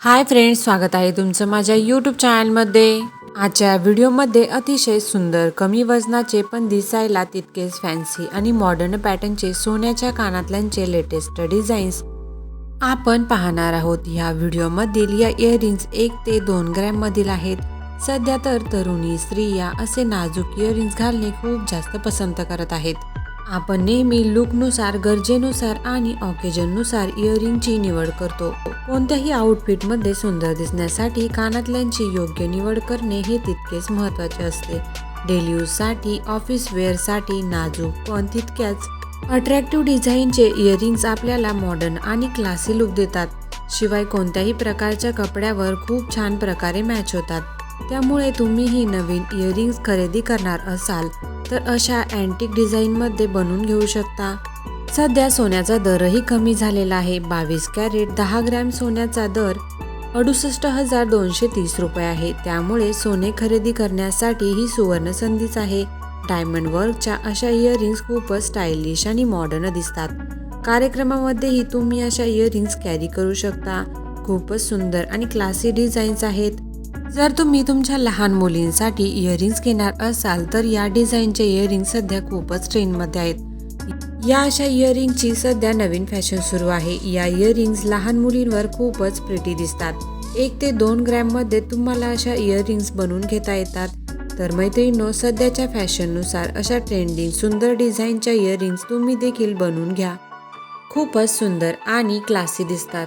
Hi friends स्वागत आहे तुमचं माझ्या यूट्यूब चॅनलमध्ये आजच्या व्हिडिओमध्ये अतिशय सुंदर कमी वजनाचे पण दिसायला तितकेच फॅन्सी आणि मॉडर्न पॅटर्नचे सोन्याच्या कानातल्यांचे लेटेस्ट डिझाईन्स आपण पाहणार आहोत. ह्या व्हिडिओमधील या इयरिंग्स एक ते दोन ग्रॅममधील आहेत. सध्या तर तरुणी स्त्रिया असे नाजूक इयरिंग्स घालणे खूप जास्त पसंत करत आहेत. आपण नेहमी लुकनुसार गरजेनुसार आणि ऑकेजननुसार इयरिंगची निवड करतो. कोणत्याही आउटफिटमध्ये सुंदर दिसण्यासाठी कानातल्यांची योग्य निवड करणे हे तितकेच महत्त्वाचे असते. डेली यूजसाठी ऑफिस वेअरसाठी नाजूक पण तितक्याच. अट्रॅक्टिव्ह डिझाईनचे इयरिंग्स आपल्याला मॉडर्न आणि क्लासी लुक देतात. शिवाय कोणत्याही प्रकारच्या कपड्यावर खूप छान प्रकारे मॅच होतात. त्यामुळे तुम्ही ही नवीन इयरिंग्स खरेदी करणार असाल. तर अशा अँटिक डिझाईनमध्ये बनवून घेऊ शकता. सध्या सोन्याचा दरही कमी झालेला आहे. बावीस कॅरेट दहा ग्रॅम सोन्याचा दर अडुसष्ट हजार दोनशे तीस रुपये आहे. त्यामुळे सोने खरेदी करण्यासाठी ही सुवर्ण संधीच आहे. डायमंड वर्कच्या अशा इयरिंग्स खूपच स्टायलिश आणि मॉडर्न दिसतात. कार्यक्रमामध्येही तुम्ही अशा इयरिंग्स कॅरी करू शकता. खूपच सुंदर आणि क्लासी डिझाईन्स आहेत. जर तुम्ही तुमच्या लहान मुलींसाठी इयरिंग्स घेणार असाल तर या डिझाईनचे इयरिंग सध्या खूपच ट्रेंडमध्ये आहेत. या अशा इयरिंगची सध्या नवीन फॅशन सुरू आहे. या इयरिंग्स लहान मुलींवर खूपच प्रिटी दिसतात. एक ते दोन ग्रॅममध्ये तुम्हाला अशा इयरिंग्स बनवून घेता येतात. तर मैत्रिणींनो सध्याच्या फॅशननुसार अशा ट्रेंडिंग सुंदर डिझाईनच्या इयरिंग्स तुम्ही देखील बनवून घ्या. खूपच सुंदर आणि क्लासी दिसतात.